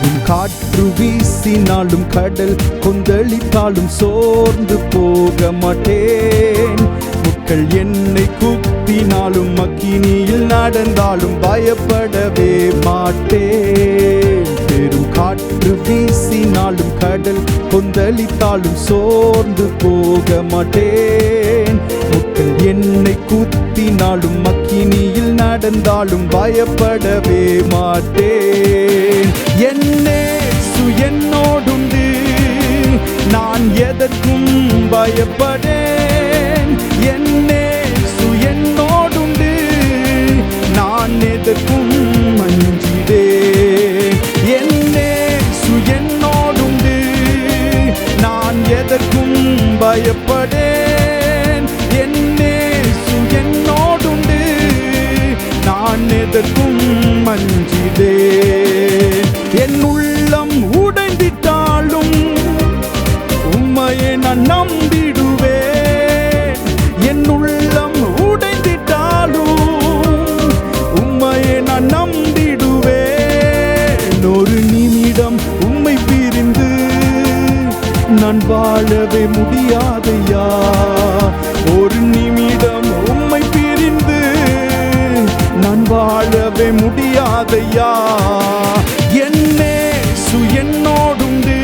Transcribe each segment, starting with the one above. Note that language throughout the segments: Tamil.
பெரும் காற்று வீசினாலும் கடல் கொந்தளித்தாலும் சோர்ந்து போக மாட்டேன். மக்கள் என்னை குத்தினாலும் மக்கினியில் நடந்தாலும் பயப்படவே மாட்டேன். பெரும் காற்று வீசினாலும் கடல் கொந்தளித்தாலும் சோர்ந்து போக மாட்டேன். என்னை குத்தினாலும் மக்கினியில் நடந்தாலும் பயப்படவே மாட்டேன். என்னே என்னோடுண்டு நான் எதற்கும் பயப்படேன். என்னே முடியாதையா ஒரு நிமிடம் உம்மை பிரிந்து நான் வாழவே முடியாதையா? என்னே சுயன்னோடுண்டு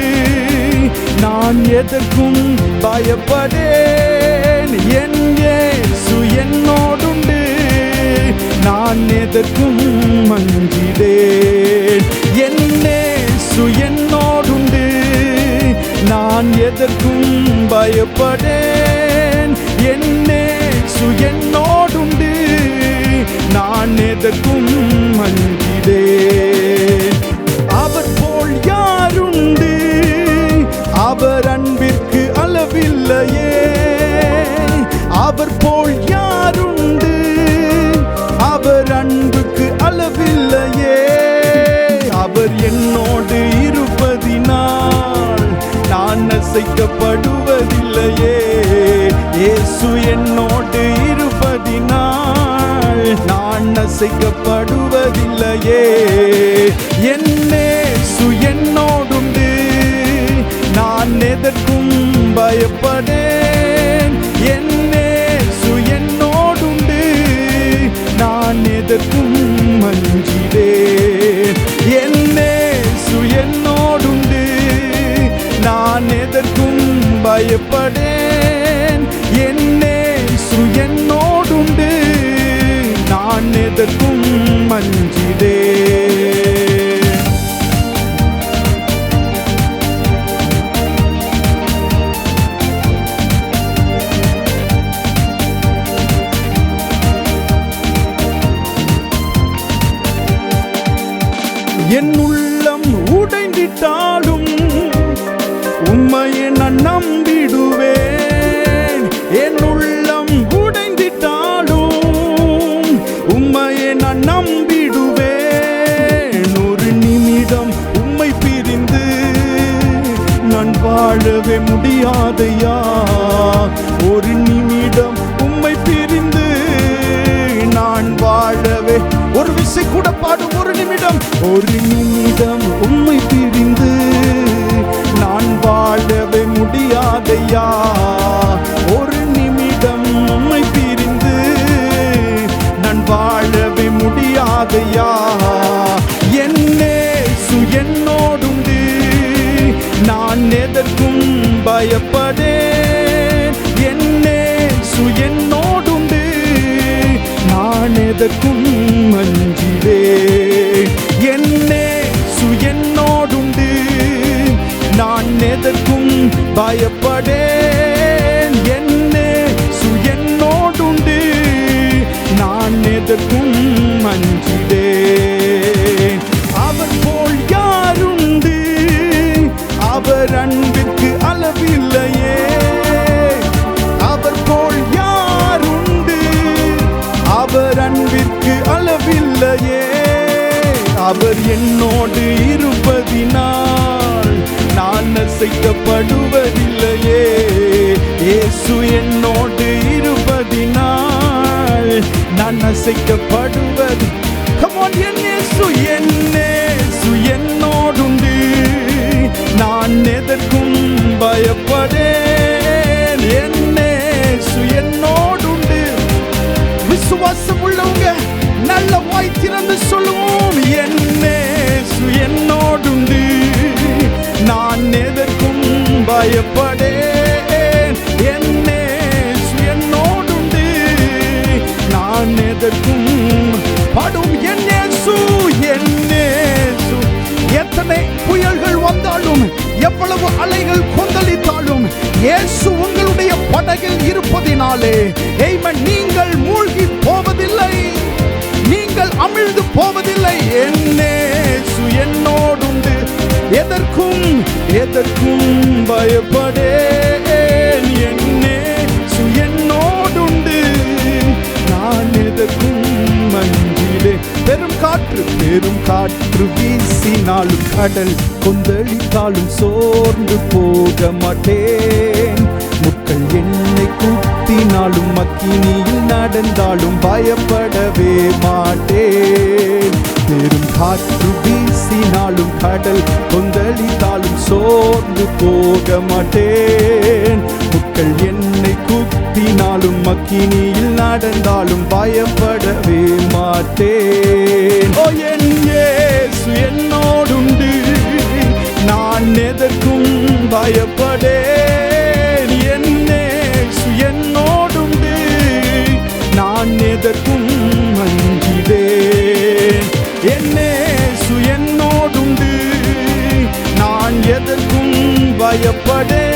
நான் எதற்கும் பயப்படேன். என்னே இயேசு நான் எதற்கும் மஞ்சிடேன் என்னே சுயன் நான் எதற்கும் பயப்படேன். என்னே சுயன்னோடுண்டு நான் எதற்கும் மஞ்சிடேன் அவர் போல் யாருண்டு? அவர் அன்பிற்கு அளவில்லையே. அவர் போல் யாருண்டு? அவர் அன்புக்கு அளவில்லையே. அவர் என்னோ அசைக்கப்படுவதில்லையே இயேசு என்னோடு இருப்பதினால் நான் அசைக்கப்படுவதில்லையே. என்னேசு என்னோடுண்டு நான் எதற்கும் பயப்படேன். என்னேசு என்னோடுண்டு நான் எதற்கும் எதற்கும் மஞ்சிடேன் என் உள்ளம் உடைந்திட்டால் வாழவே முடியாதையா ஒரு நிமிடம் இயேசு என்னோடுண்டு. நான் எதற்கும் மஞ்சிடேன் என்னே என்னோடுண்டு. நான் எதற்கும் பயப்படே. உன்னோடு இருப்பதினால் நான் அசைக்கப்படுவதில்லையே. இயேசு என்னோடு இருப்பதினால் நான் அசைக்கப்படுவது நாளிலே ஏமன் நீங்கள் மூழ்கி போவதில்லை. நீங்கள் அமிழ்ந்து போவதில்லை. என்னே என்னோடுண்டு. எதற்கும் எதற்கும் பயப்படே. காற்று பெரும் காற்று வீசினாலும் கடல் கொந்தளித்தாலும் சோர்ந்து போக மாட்டேன். முக்கள் என்னை குத்தினாலும் மக்கினியில் நடந்தாலும் பயப்படவே மாட்டேன். பெரும் காற்று வீசினாலும் கடல் கொந்தளித்தாலும் சோர்ந்து போக மாட்டேன். முக்கள் என்னை குத்தினாலும் மக்கினியில் நடந்தாலும் பயப்படவே மாட்டேன். ஓ என் ஏசு என்னோடுண்டு நான் எதற்கும் பயப்படேன். என் ஏசு என்னோடுண்டு நான் எதற்கும் அஞ்சிடேன் ஏசு என்னோடுண்டு நான் எதற்கும் பயப்படேன்